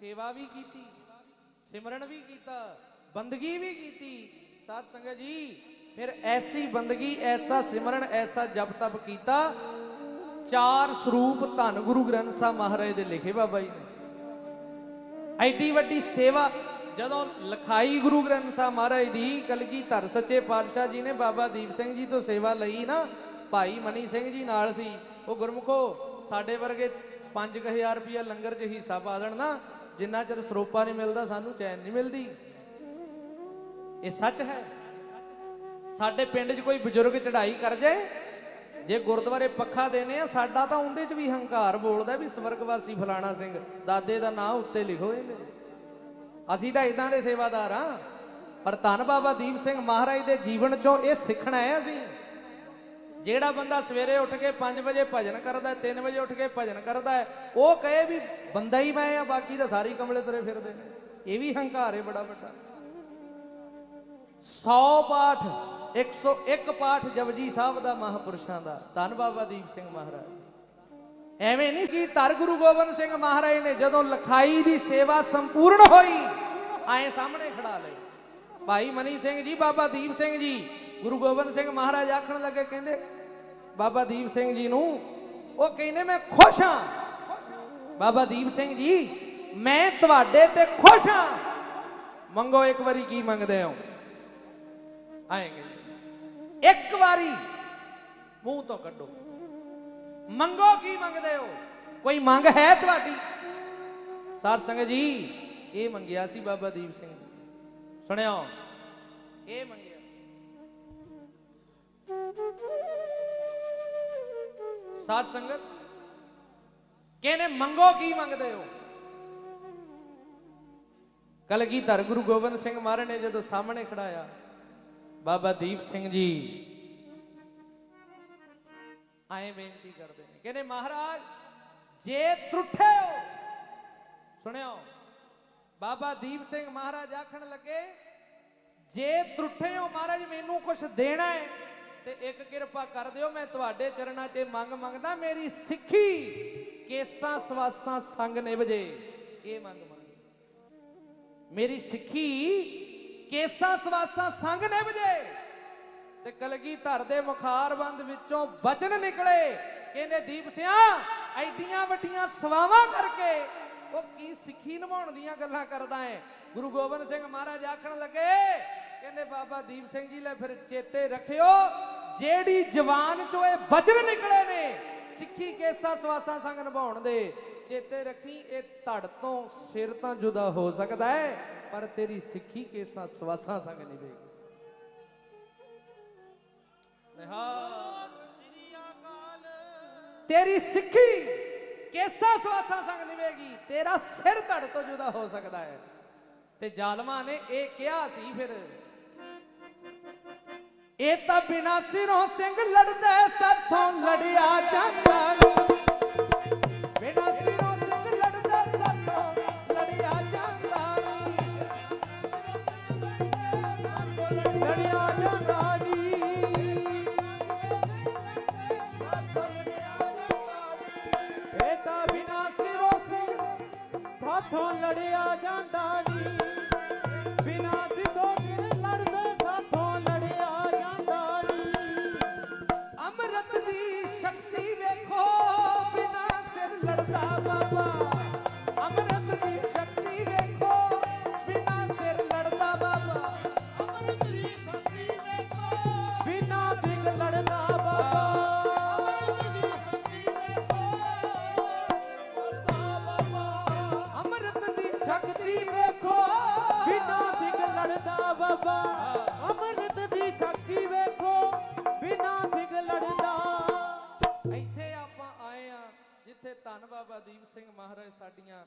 ਸੇਵਾ ਵੀ ਕੀਤੀ, ਸਿਮਰਨ ਵੀ ਕੀਤਾ, ਬੰਦਗੀ ਵੀ ਕੀਤੀ। ਸਾਧ ਸੰਗਤ ਜੀ, ਫਿਰ ਐਸੀ ਬੰਦਗੀ, ਐਸਾ ਸਿਮਰਨ, ਐਸਾ ਜਪ ਤਪ ਕੀਤਾ। ਚਾਰ ਸਰੂਪ ਧੰਨ ਗੁਰੂ ਗ੍ਰੰਥ ਸਾਹਿਬ ਮਹਾਰਾਜ ਦੇ ਲਿਖੇ ਬਾਬਾ ਜੀ ਨੇ। ਐਡੀ ਵੱਡੀ ਸੇਵਾ, ਜਦੋਂ ਲਖਾਈ ਗੁਰੂ ਗ੍ਰੰਥ ਸਾਹਿਬ ਮਹਾਰਾਜ ਦੀ, ਕਲਗੀ ਧਰ ਸੱਚੇ ਪਾਤਸ਼ਾਹ ਜੀ ਨੇ ਬਾਬਾ ਦੀਪ ਸਿੰਘ ਜੀ ਤੋਂ ਸੇਵਾ ਲਈ ਨਾ, ਭਾਈ ਮਨੀ ਸਿੰਘ ਜੀ ਨਾਲ ਸੀ। ਉਹ ਗੁਰਮੁਖੋ, ਸਾਡੇ ਵਰਗੇ 5000 ਰੁਪਇਆ ਲੰਗਰ 'ਚ ਹਿੱਸਾ ਪਾ ਦੇਣ ਨਾ ਜਿੰਨਾ ਚਿਰ ਸਰੋਪਾ ਨਹੀਂ ਮਿਲਦਾ, ਸਾਨੂੰ ਚੈਨ ਨਹੀਂ ਮਿਲਦੀ। ਇਹ ਸੱਚ ਹੈ। ਸਾਡੇ ਪਿੰਡ 'ਚ ਕੋਈ ਬਜ਼ੁਰਗ ਚੜ੍ਹਾਈ ਕਰ ਜਾਏ ਜੇ ਗੁਰਦੁਆਰੇ ਪੱਖਾ ਦੇਨੇ ਆ, ਸਾਡਾ ਤਾਂ ਉਹਦੇ 'ਚ ਵੀ ਹੰਕਾਰ ਬੋਲਦਾ ਵੀ ਸਵਰਗਵਾਸੀ ਫਲਾਣਾ ਸਿੰਘ, ਦਾਦੇ ਦਾ ਨਾਂ ਉੱਤੇ ਲਿਖੋ ਇਹਨੇ। ਅਸੀਂ ਤਾਂ ਇਦਾਂ ਦੇ ਸੇਵਾਦਾਰ ਆ। ਪਰ ਧੰਨ ਬਾਬਾ ਦੀਪ ਸਿੰਘ ਮਹਾਰਾਜ ਦੇ ਜੀਵਨ 'ਚੋਂ ਇਹ ਸਿੱਖਣਾ ਹੈ ਅਸੀਂ। ਜਿਹੜਾ ਬੰਦਾ ਸਵੇਰੇ ਉੱਠ ਕੇ 5 ਵਜੇ ਭਜਨ ਕਰਦਾ ਹੈ 3 ਵਜੇ ਉੱਠ ਕੇ ਭਜਨ ਕਰਦਾ ਉਹ ਕਹੇ ਵੀ ਬੰਦਾ ਹੀ ਮੈਂ ਆ, ਬਾਕੀ ਤਾਂ ਸਾਰੇ ਕਮਲੇ ਤਰੇ ਫਿਰਦੇ ਨੇ। ਇਹ ਵੀ ਹੰਕਾਰ ਹੈ ਬੜਾ ਵੱਡਾ। 100 ਪਾਠ 101 ਪਾਠ ਜਪਜੀ ਸਾਹਿਬ ਦਾ ਮਹਾਪੁਰਸ਼ਾਂ ਦਾ। ਧੰਨ ਬਾਬਾ ਦੀਪ ਸਿੰਘ ਮਹਾਰਾਜ। ਐਵੇਂ ਨਹੀਂ ਕਿ ਧਰ ਗੁਰੂ ਗੋਬਿੰਦ ਸਿੰਘ ਮਹਾਰਾਜ ਨੇ ਜਦੋਂ ਲਖਾਈ ਦੀ ਸੇਵਾ ਸੰਪੂਰਨ ਹੋਈ, ਆਏ ਸਾਹਮਣੇ ਖੜਾ ਲਏ। ਭਾਈ ਮਨੀ ਸਿੰਘ ਜੀ, ਬਾਬਾ ਦੀਪ ਸਿੰਘ ਜੀ, ਗੁਰੂ ਗੋਬਿੰਦ ਸਿੰਘ ਮਹਾਰਾਜ ਆਖਣ ਲੱਗੇ, ਕਹਿੰਦੇ ਬਾਬਾ ਦੀਪ ਸਿੰਘ ਜੀ ਨੂੰ, ਉਹ ਕਹਿੰਦੇ ਮੈਂ ਖੁਸ਼ ਹਾਂ। ਬਾਬਾ ਦੀਪ ਸਿੰਘ ਜੀ, ਮੈਂ ਤੁਹਾਡੇ ਤੇ ਖੁਸ਼ ਹਾਂ। ਮੰਗੋ ਇੱਕ ਵਾਰੀ ਕੀ ਮੰਗਦੇ ਹੋ? ਆਏਗੇ ਇੱਕ ਵਾਰੀ ਮੂੰਹ ਤੋਂ ਕੱਢੋ। ਮੰਗੋ ਕੀ ਮੰਗਦੇ ਹੋ? ਕੋਈ ਮੰਗ ਹੈ ਤੁਹਾਡੀ? ਸਾਰ ਸੰਗਤ ਜੀ, ਇਹ ਮੰਗਿਆ ਸੀ ਬਾਬਾ ਦੀਪ ਸਿੰਘ। ਜੀ ਸੁਣਿਓ, ਇਹ ਮੰਗਿਆ। ਸਾਰ ਸੰਗਤ ਕਹਿੰਦੇ ਮੰਗੋ ਕੀ ਮੰਗਦੇ ਹੋ? ਕਲਗੀ ਧਰ ਗੁਰੂ ਗੋਬਿੰਦ ਸਿੰਘ ਮਹਾਰਾਜ ਨੇ ਜਦੋਂ ਸਾਹਮਣੇ ਖੜਾਇਆ, ਬਾਬਾ ਦੀਪ ਸਿੰਘ ਜੀ ਆਏ ਬੇਨਤੀ ਕਰਦੇ ਨੇ, ਕਹਿੰਦੇ ਮਹਾਰਾਜ, ਜੇ ਤਰੁੱਠੇ ਹੋ, ਸੁਣਿਓ, ਬਾਬਾ ਦੀਪ ਸਿੰਘ ਮਹਾਰਾਜ ਆਖਣ ਲੱਗੇ, ਜੇ ਤਰੁੱਠੇ ਹੋ ਮਹਾਰਾਜ, ਮੈਨੂੰ ਕੁਝ ਦੇਣਾ ਹੈ। ਤੇ ਇੱਕ ਕਿਰਪਾ ਕਰ ਦਿਓ, ਮੈਂ ਤੁਹਾਡੇ ਚਰਨਾਂ 'ਚ ਮੰਗ ਮੰਗਦਾ, ਮੇਰੀ ਸਿੱਖੀ ਕੇਸਾਂ ਸਵਾਸਾਂ ਸੰਗ ਨਿਭਜੇ। ਇਹ ਮੰਗ ਮੰਗੀ। ਮੇਰੀ ਸਿੱਖੀ ਕੇਸਾਂ ਸਵਾਸਾਂ ਸੰਗ ਨਿਭਜੇ ਤੇ ਕਲਗੀ ਧਰ ਦੇ ਮੁਖਾਰਬੰਦ ਵਿੱਚੋਂ ਬਚਨ ਨਿਕਲੇ। ਕਹਿੰਦੇ, ਦੀਪ ਸਿਆ, ਐਡੀਆਂ ਵੱਡੀਆਂ ਸਵਾਵਾਂ ਕਰਕੇ ਉਹ ਕੀ ਸਿੱਖੀ ਨਿਭਾਉਣ ਦੀਆਂ ਗੱਲਾਂ ਕਰਦਾ ਹੈ ਗੁਰੂ ਗੋਬਿੰਦ ਸਿੰਘ ਮਹਾਰਾਜ ਆਖਣ ਲੱਗੇ ਕਹਿੰਦੇ, ਬਾਬਾ ਦੀਪ ਸਿੰਘ ਜੀ, ਲੈ ਫਿਰ ਚੇਤੇ ਰੱਖਿਓ, ਜਿਹੜੀ ਜਵਾਨ ਚੋਂ ਇਹ ਬਚਨ ਨਿਕਲੇ ਨੇ, ਸਿੱਖੀ ਕੇਸਾ ਸਵਾਸਾਂ ਸੰਗ ਨਿਭਾਉਣ ਦੇ, ਚੇਤੇ ਰੱਖੀ, ਇਹ ਧੜ ਤੋਂ ਸਿਰ ਤਾਂ ਜੁਦਾ ਹੋ ਸਕਦਾ ਹੈ, ਪਰ ਤੇਰੀ ਸਿੱਖੀ ਕੇਸਾਂ ਸਵਾਸਾਂ ਸੰਗ ਨਿਭੇਗੀ। ਨਿਹਾਲ ਤੇਰੀ ਸਿੱਖੀ ਕੇਸਾ ਸਵਾਸਾਂ ਸੰਗ ਨਿਵੇਗੀ ਤੇਰਾ ਸਿਰ ਧੜ ਤੋਂ ਜੁਦਾ ਹੋ ਸਕਦਾ ਹੈ। ਤੇ ਜ਼ਾਲਮਾਂ ਨੇ ਇਹ ਕਿਹਾ ਸੀ ਫਿਰ ਇਹ ਤਾਂ ਬਿਨਾ ਸਿਰੋਂ ਸਿੰਘ ਲੜਦਾ ਸਾਥੋਂ ਲੜਿਆ ਜਾਂਦਾ। ਮਹਾਰਾਜ, ਸਾਡੀਆਂ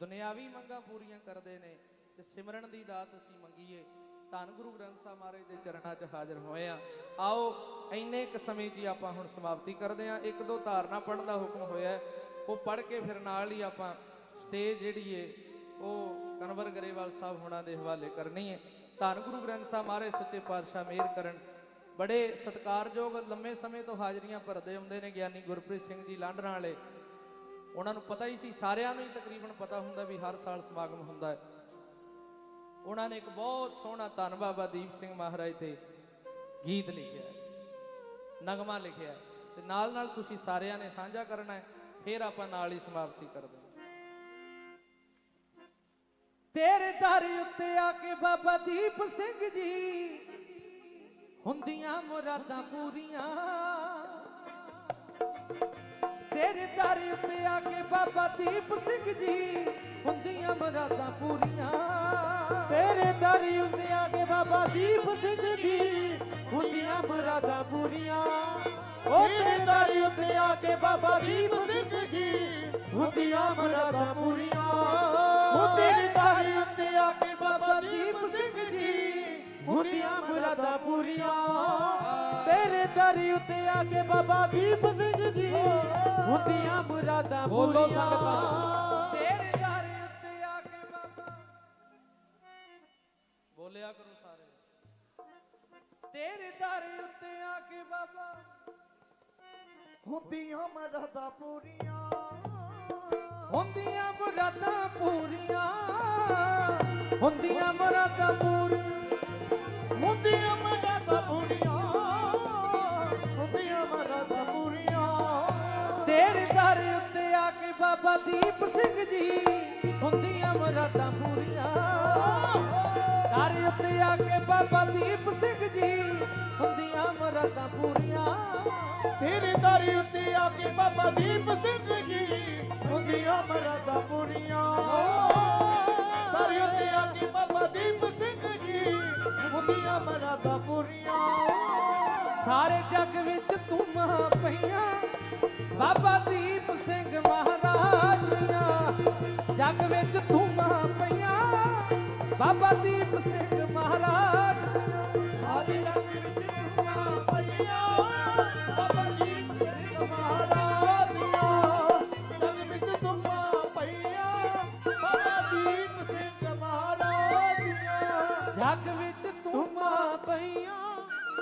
ਦੁਨਿਆਵੀ ਮੰਗਾਂ ਪੂਰੀਆਂ ਕਰਦੇ ਨੇ ਤੇ ਸਿਮਰਨ ਦੀ ਦਾਤ ਅਸੀਂ ਮੰਗੀਏ। ਧੰਨ ਗੁਰੂ ਗ੍ਰੰਥ ਸਾਹਿਬ ਮਹਾਰਾਜ ਦੇ ਚਰਨਾਂ 'ਚ ਹਾਜ਼ਰ ਹੋਏ ਆ ਆਓ, ਇੰਨੇ ਕੁ ਸਮੇਂ 'ਚ ਆਪਾਂ ਹੁਣ ਸਮਾਪਤੀ ਕਰਦੇ ਆ ਇੱਕ ਦੋ ਧਾਰਨਾ ਪੜਨ ਦਾ ਹੁਕਮ ਹੋਇਆ ਉਹ ਪੜ ਕੇ ਫਿਰ ਨਾਲ ਹੀ ਆਪਾਂ ਸਟੇਜ ਜਿਹੜੀ ਏ, ਉਹ ਕਨਵਰ ਗਰੇਵਾਲ ਸਾਹਿਬ ਹੋਣਾ ਦੇ ਹਵਾਲੇ ਕਰਨੀ ਹੈ ਧੰਨ ਗੁਰੂ ਗ੍ਰੰਥ ਸਾਹਿਬ ਮਹਾਰਾਜ, ਸੱਚੇ ਪਾਤਸ਼ਾਹ ਮਿਹਰ ਕਰਨ। ਬੜੇ ਸਤਿਕਾਰਯੋਗ ਲੰਮੇ ਸਮੇਂ ਤੋਂ ਹਾਜ਼ਰੀਆਂ ਭਰਦੇ ਹੁੰਦੇ ਨੇ ਗਿਆਨੀ ਗੁਰਪ੍ਰੀਤ ਸਿੰਘ ਜੀ ਲਾਂਡਰਾਂ ਵਾਲੇ। ਉਹਨਾਂ ਨੂੰ ਪਤਾ ਹੀ ਸੀ, ਸਾਰਿਆਂ ਨੂੰ ਹੀ ਤਕਰੀਬਨ ਪਤਾ ਹੁੰਦਾ ਵੀ ਹਰ ਸਾਲ ਸਮਾਗਮ ਹੁੰਦਾ ਹੈ। ਉਹਨਾਂ ਨੇ ਇੱਕ ਬਹੁਤ ਸੋਹਣਾ ਧੰਨ ਬਾਬਾ ਦੀਪ ਸਿੰਘ ਮਹਾਰਾਜ ਤੇ ਗੀਤ ਲਿਖਿਆ ਨਗਮਾ ਲਿਖਿਆ ਤੇ ਨਾਲ ਨਾਲ ਤੁਸੀਂ ਸਾਰਿਆਂ ਨੇ ਸਾਂਝਾ ਕਰਨਾ ਹੈ, ਫਿਰ ਆਪਾਂ ਨਾਲ ਹੀ ਸਮਾਪਤੀ ਕਰਦੇ ਤੇਰੇ ਦਰ ਉੱਤੇ ਆ ਕੇ ਬਾਬਾ ਦੀਪ ਸਿੰਘ ਜੀ, ਹੁੰਦੀਆਂ ਮੁਰਾਦਾਂ ਪੂਰੀਆਂ। ਤੇਰੇ ਦਰ ਉੱਤੇ ਆ ਕੇ ਬਾਬਾ ਦੀਪ ਸਿੰਘ ਜੀ ਹੁੰਦੀਆਂ ਮਰਾਦਾਂ ਪੂਰੀਆਂ। ਤੇਰੇ ਦਰ ਉੱਤੇ ਆ ਕੇ ਬਾਬਾ ਦੀਪ ਸਿੰਘ ਜੀ ਹੁੰਦੀਆਂ ਮੁਰਾਦਾਂ ਪੂਰੀਆਂ। ਉਹ ਤੇਰੇ ਦਰ ਉੱਤੇ ਆ ਕੇ ਬਾਬਾ ਦੀਪ ਸਿੰਘ ਜੀ ਹੁੰਦੀਆਂ ਮੁਰਾਦਾਂ ਪੂਰੀਆਂ। ਉਹ ਤੇਰੇ ਦਰ ਉੱਤੇ ਆ ਕੇ ਬਾਬਾ ਦੀਪ ਸਿੰਘ ਜੀ ਹੁੰਦੀਆਂ ਮੁਰਾਦਾਂ ਪੂਰੀਆਂ। ਤੇਰੇ ਦਰ ਉੱਤੇ ਆ ਕੇ ਬਾਬਾ ਦੀਪ ਸਿੰਘ ਜੀ। ਹੁੰਦੀਆਂ ਮੁਰਾਦਾਂ ਬੋਲੋ ਪੂਰੀਆਂ। ਸੰਗਤਾਂ ਤੇਰੇ ਦਰ ਉੱਤੇ ਆ ਕੇ ਬਾਬਾ। ਬੋਲਿਆ ਕਰੋ ਸਾਰੇ। ਤੇਰੇ ਦਰ ਉੱਤੇ ਆ ਕੇ ਬਾਬਾ। ਹੁੰਦੀਆਂ ਮੁਰਾਦਾਂ ਪੂਰੀਆਂ। ਹੁੰਦੀਆਂ ਮੁਰਾਦਾਂ ਪੂਰੀਆਂ। ਹੁੰਦੀਆਂ ਮੁਰਾਦਾਂ ਪੂਰੀਆਂ। ਹੁੰਦੀਆਂ ਮੁਰਾਦਾਂ ਬਾਬਾ ਦੀਪ ਸਿੰਘ ਜੀ, ਹੁੰਦੀਆਂ ਮੁਰਾਦਾਂ ਪੂਰੀਆਂ। ਦਰ ਉੱਤੇ ਆ ਕੇ ਬਾਬਾ ਦੀਪ ਸਿੰਘ ਜੀ, ਹੁੰਦੀਆਂ ਮੁਰਾਦਾਂ ਪੂਰੀਆਂ। ਤੇਰੇ ਦਰ ਉੱਤੇ ਆ ਕੇ ਬਾਬਾ ਦੀਪ ਸਿੰਘ ਜੀ, ਹੁੰਦੀਆਂ ਮੁਰਾਦਾਂ ਪੂਰੀਆਂ। ਦਰ ਉੱਤੇ ਆ ਕੇ ਬਾਬਾ ਦੀਪ ਸਿੰਘ ਜੀ, ਹੁੰਦੀਆਂ ਮੁਰਾਦਾਂ ਪੂਰੀਆਂ। ਸਾਰੇ ਜੱਗ ਵਿੱਚ ਤੂੰ ਧੂਮਾਂ ਪਈਆਂ। ਬਾਬਾ ਦੀਪ ਜੱਗ ਵਿੱਚ ਧੂਮਾਂ ਪਈਆਂ। ਬਾਬਾ ਦੀਪ ਸਿੰਘ ਮਹਾਰਾਜ, ਆਦਿ ਰੰਗ ਵਿੱਚ ਧੂਮਾਂ ਪਈਆਂ। ਬਾਬਾ ਦੀਪ ਸਿੰਘ ਮਹਾਰਾਜ ਦੀਆਂ ਵਿੱਚ ਧੂਮਾਂ ਪਈਆਂ। ਬਾਬਾ ਦੀਪ ਸਿੰਘ ਮਹਾਰਾਜ ਦੀਆਂ ਜੱਗ ਵਿੱਚ ਧੂਮਾਂ ਧੂਮਾਂ ਪਈਆਂ।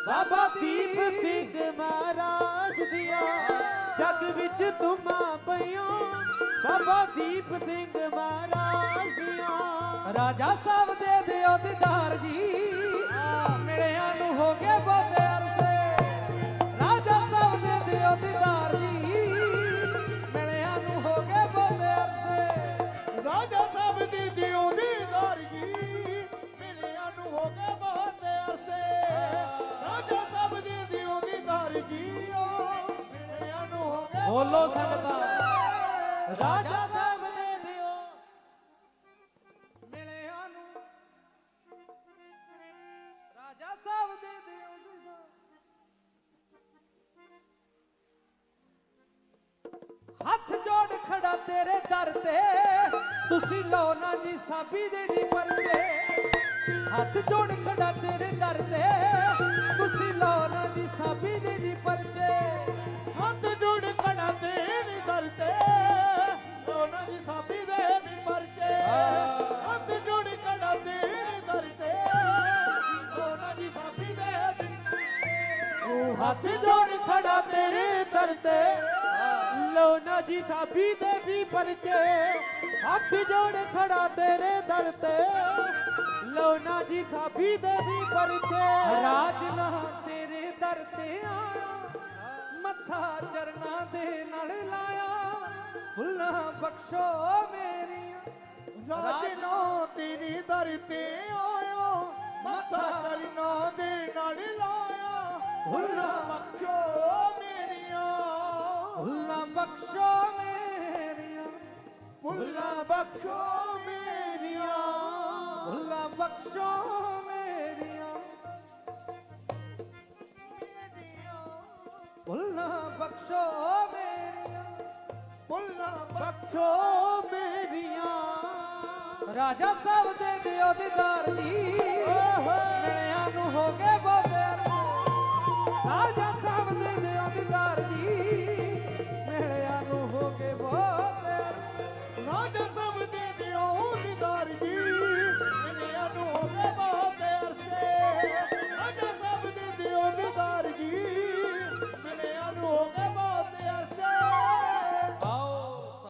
ਬਾਬਾ ਦੀਪ ਸਿੰਘ ਮਹਾਰਾਜ ਦੀਆਂ ਜੱਗ ਵਿੱਚ ਧੂਮਾਂ ਪਈਆਂ। ਬਾਬਾ ਦੀਪ ਸਿੰਘ ਮਹਾਰਾਜ ਦੀਆਂ ਰਾਜਾ ਸਾਹਿਬ ਦੇ ਦਿਓ ਦੀਦਾਰ ਜੀ। ਮਿਲਿਆਂ ਨੂੰ ਹੋ ਗਏ ਬਹੁਤੇ ਅਰਸੇ। ਰਾਜਾ ਸਾਹਿਬ ਦੇ ਦਿਓ ਦੀਦਾਰ ਜੀ। ਮਿਲਿਆਂ ਨੂੰ ਹੋ ਗਏ ਬਹੁਤੇ ਅਰਸੇ। ਰਾਜਾ ਸਾਹਿਬ ਦੀ ਦਿਓ ਦੀਦਾਰ ਜੀ। ਮਿਲਿਆਂ ਨੂੰ ਹੋ ਗਏ ਬਹੁਤ ਅਰਸੇ। ਰਾਜਾ ਸਾਹਿਬ ਦੀ ਦਿਓ ਦੀਦਾਰ ਜੀ। ਮਿਲਿਆਂ ਨੂੰ ਹੋ ਗਏ ਬੋਲੋ ਸੰਗਤਾਂ। ਰਾਜਾ ਸਾਹਿਬ ਦੇ ਦਿਓ ਮਿਲਿਆਂ ਨੂੰ ਰਾਜਾ ਸਾਹਿਬ ਦੇ ਦਿਓ ਹੱਥ ਜੋੜ ਖੜਾ ਤੇਰੇ ਦਰ ਤੇ ਤੁਸੀਂ ਲਓ ਨਾ ਜੀ ਸਾਬੀ ਦੇ ਜੀ ਪਰਦੇ ਹੱਥ ਜੋੜ ਖੜਾ ਤੇਰੇ ਦਰ ਤੇ ਤੁਸੀਂ ਲਓ ਨਾ ਜੀ ਸਾਬੀ ਦੇ ਜੀ ਪਰਦੇ ਹੱਥ ਜੋੜ ਖੜਾ ਤੇਰੇ ਦਰ ਤੇ। ਲੋਨਾ ਜੀ ਸਾਬੀ ਦੇ ਵੀ ਪਰਚੇ ਹੱਥ ਜੋੜ ਖੜਾ ਤੇਰੇ ਦਰ ਤੇ। ਲੋਨਾ ਜੀ ਸਾਬੀ ਦੇ ਵੀ ਪਰਚੇ। ਰਾਜ ਨਾ ਤੇਰੇ ਦਰ ਤੇ ਆਇਆ ਮੱਥਾ ਚਰਨਾਂ ਦੇ ਨਾਲ ਲਾਇਆ। ਫੁੱਲਾਂ ਬਖਸ਼ੋ ਮੇਰੀਆਂ। ਰਾਜਨੋ ਤੇਰੀ ਦਰ ਤੇ ਆਇਆ ਮੱਥਾ ਕਰਨਾ ਦੇ ਹੁੱਲਾ ਬਖਸ਼ੋ ਮੇਰੀਆਂ ਬਖਸ਼ੋ ਮੇਰੀਆਂ ਹੁੱਲਾ ਬਖਸ਼ੋ ਮੇਰੀਆਂ ਫੁੱਲਾਂ ਬਖਸ਼ੋ ਮੇਰੀਆਂ ਫੁੱਲਾਂ ਬਖਸ਼ੋ ਮੇਰੀਆਂ ਹੁੱਲਾ ਬਖਸ਼ੋ ਮੇਰੀਆਂ ਰਾਜਾ ਸਾਹਿਬ ਦੇ ਦਿਓ ਦੀਦਾਰ ਜੀ ਮਿਲਿਆਂ ਨੂੰ ਹੋ ਗਏ ਰਾਜਾ ਸਾਹਿਬ ਨੇ ਲਿਆ ਵਿਦਾਰ